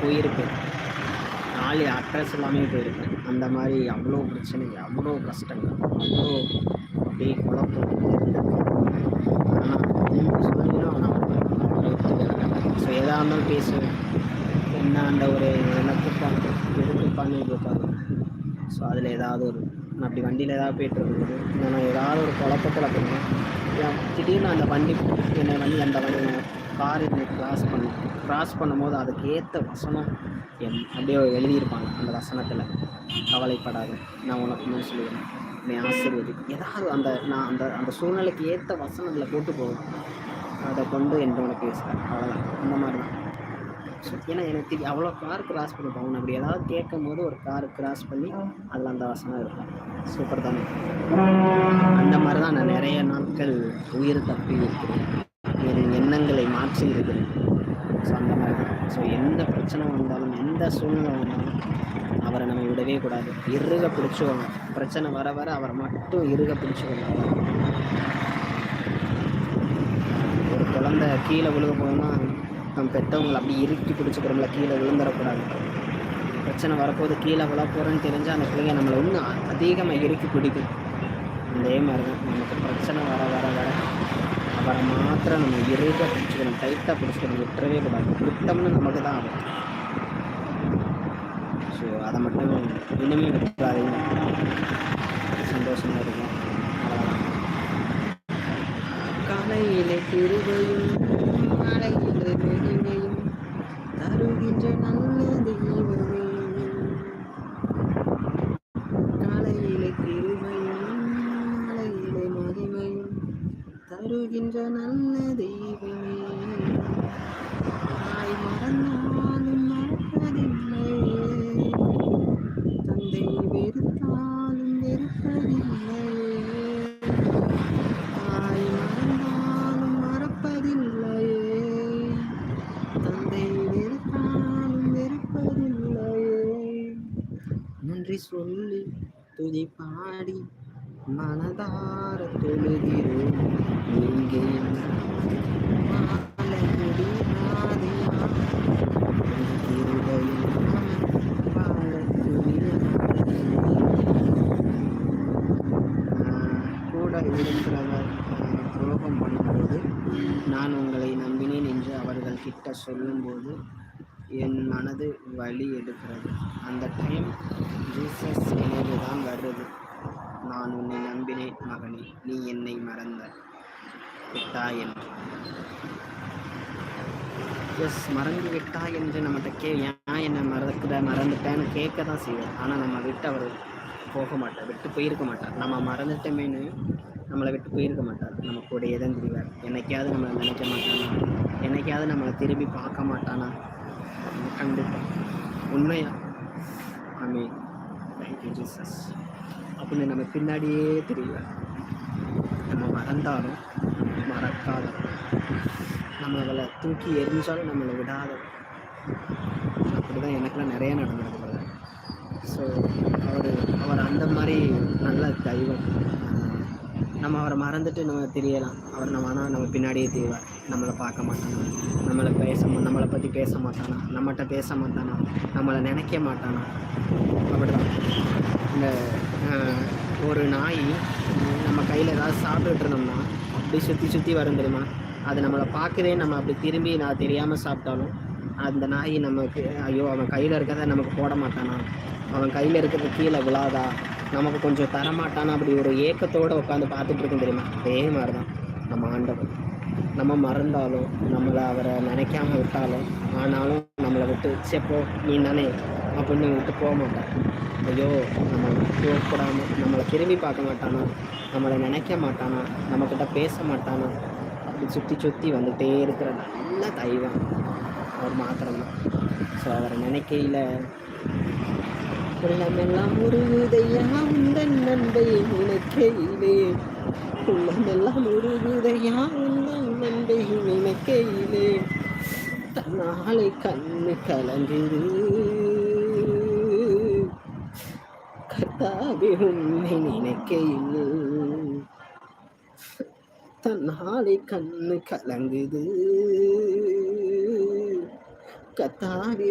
போயிருப்பேன். நாலு அட்ரஸ் எல்லாமே போயிருப்பேன். அந்த மாதிரி அவ்வளோ பிரச்சனை அவ்வளோ கஷ்டங்கள் அவ்வளோ அப்படியே குழப்பம். ஆனால் சொல்லிடும் நான் ஸோ எதாக இருந்தாலும் பேசுவேன். என்ன அந்த ஒரு இலக்குப்பாங்க எதுக்குப்பான்னு இருப்பாங்க ஸோ அதில் ஏதாவது ஒரு நான் அப்படி வண்டியில் ஏதாவது போயிட்டு இருக்கும்போது நான் ஏதாவது ஒரு குழப்பத்தில் போனேன். திடீர்னு அந்த வண்டி என்னை வண்டி அந்த வண்டி கார் என்னை கிராஸ் பண்ணும் கிராஸ் பண்ணும்போது அதுக்கு ஏற்ற வசனம் என் அப்படியே எழுதியிருப்பாங்க அந்த வசனத்தில். கவலைப்படாது நான் உனக்கு மேல் சொல்லுவேன். நீ ஆசீர்வதி. ஏதாவது அந்த நான் அந்த அந்த சூழ்நிலைக்கு ஏற்ற வசனத்தில் போட்டு போகும். அதை கொண்டு என்கிட்ட உனக்கு பேசுகிறேன் அவ்வளோதான் அந்த மாதிரி தான். ஏன்னா எனக்கு தெரியும் அவ்வளோ கார் கிராஸ் பண்ணிப்போம் அவன் அப்படி ஏதாவது கேட்கும் போது ஒரு கார் கிராஸ் பண்ணி அதில் அந்த வசனம் இருக்கும். சூப்பர் தானே? அந்த மாதிரி தான் நான் நிறைய நாட்கள் உயிர் தப்பி இருக்கிறேன். எண்ணங்களை மாற்றி இருக்கிறேன் ஸோ அந்த மாதிரி. தான் ஸோ எந்த பிரச்சனை வந்தாலும் எந்த சூழ்நிலை வந்தாலும் அவரை நம்ம விடவே கூடாது. இறுக பிடிச்சுவாங்க பிரச்சனை வர வர அவரை மட்டும் இறுக பிடிச்சுவாங்க ஒரு குழந்தை கீழே விழுக போதுன்னா நம்ம பெற்றவங்களை அப்படி இறுக்கி பிடிச்சிக்கிறோம்ல கீழே விழுந்துடக்கூடாது. பிரச்சனை வரப்போது கீழே விழ போகிறோன்னு தெரிஞ்சால் அந்த பிள்ளைங்க நம்மளை இன்னும் அதிகமாக இறுக்கி பிடிக்கும். அதே மாதிரி தான் நமக்கு பிரச்சனை வர வர வர வர மாத்திரம் நம்ம இறுக பிடிச்சிக்கணும். டைட்டாக பிடிச்சிக்கணும். விட்டுறவே கூடாது. விட்டோம்னு நமக்கு தான் ஆகும் ஸோ அதை மட்டும் இனிமேல் தருகின்ற நல்ல தெய்வமே. தாய் மறந்தாலும் மறப்பதில்லை. தந்தை வெறுத்தாலும் வெறுப்பதில்லை. தாய் மறந்தாலும் மறப்பதில்லையே தந்தை வெறுத்தாலும் வெறுப்பதில்லையே நன்றி சொல்லி துதி பாடி மனதார தொழுகிறோம் நீங்க கூட துரோகம் பண்ணும்போது நான் உங்களை நம்பினேன் என்று அவர்கள் கிட்ட சொல்லும்போது என் மனது வழி எடுக்கிறது. அந்த டைம் ஜீசஸ் நினைவு தான் வருது. நான் உன்னை நம்பினேன் மகனே நீ என்னை மறந்த விட்டாய் என்று எஸ் மறந்து விட்டா என்று நம்மகிட்ட கே ஏன் என்னை மறக்குத மறந்துட்டேன்னு கேட்க தான் செய்வோம் ஆனால் நம்ம விட்டு அவர் போக மாட்டார் விட்டு போயிருக்க மாட்டார். நம்ம மறந்துட்டோமேன்னு நம்மளை விட்டு போயிருக்க மாட்டார். நம்ம கூடயே தான் தெரிவார். என்னைக்காவது நம்மளை நினைக்க மாட்டானா? என்னைக்காவது நம்மளை திரும்பி பார்க்க மாட்டானா? கண்டிப்பாக உண்மையா? ஆமே தேங்க்யூ ஜீசஸ் அப்படின்னு நம்ம பின்னாடியே தெரிவார் நம்ம மறந்தாலும் மறக்காதவன் நம்மளை தூக்கி எரிஞ்சாலும் நம்மளை விடாத அப்படி தான் எனக்கெல்லாம் நிறைய நடந்திருக்கு ஸோ அவர் அவர் அந்த மாதிரி நல்ல தெய்வம். நம்ம அவரை மறந்துட்டு நம்ம தெரியலாம். அவர் நம்ம ஆனால் நம்ம பின்னாடியே தெரியவார் நம்மளை பார்க்க மாட்டானா? நம்மளை பேச நம்மளை பற்றி பேச மாட்டானா? நம்மகிட்ட பேச மாட்டானா? நம்மளை நினைக்க மாட்டானா? அப்படிதான். இந்த ஒரு நாய் நம்ம கையில் ஏதாவது சாப்பிட்டுட்டு இருந்தோம்னா அப்படி சுற்றி சுற்றி வரும் தெரியுமா? அது நம்மளை பார்க்குதே நம்ம அப்படி திரும்பி நான் தெரியாமல் சாப்பிட்டாலும் அந்த நாய் நமக்கு ஐயோ அவன் கையில் இருக்கிறத நமக்கு போட மாட்டானா? அவன் கையில் இருக்கிறது கீழே விழாதா? நமக்கு கொஞ்சம் தரமாட்டானா? அப்படி ஒரு ஏக்கத்தோடு உட்காந்து பார்த்துட்டு இருக்கும் தெரியுமா? அதே மாதிரி தான் நம்ம ஆண்டவர். நம்ம மறந்தாலும் நம்மளை அவரை நினைக்காம விட்டாலும் ஆனாலும் நம்மளை விட்டு செப்போ நீ தானே? அப்படின்னு விட்டு போக மாட்டான். ஐயோ நம்ம போகக்கூடாம நம்மளை திரும்பி பார்க்க மாட்டானா? நம்மளை நினைக்க மாட்டானா? நம்மக்கிட்ட பேச மாட்டானா? அப்படி சுற்றி சுற்றி வந்துகிட்டே இருக்கிற நல்ல தெய்வம் அவர் மாத்திரம்தான். ஸோ அவரை நினைக்கையில் உள்ளமெல்லாம் உருகுதையா உந்தன் நன்பை நினைக்கையிலே. உள்ளமெல்லாம் உருகுதையா உந்தன் நன்பை நினைக்கையிலே. தன்னாலை கண்ணு கலங்குது கர்த்தாவே உன்னை நினைக்கையில் தன்னாலை கண்ணு கலங்குது கத்தாவே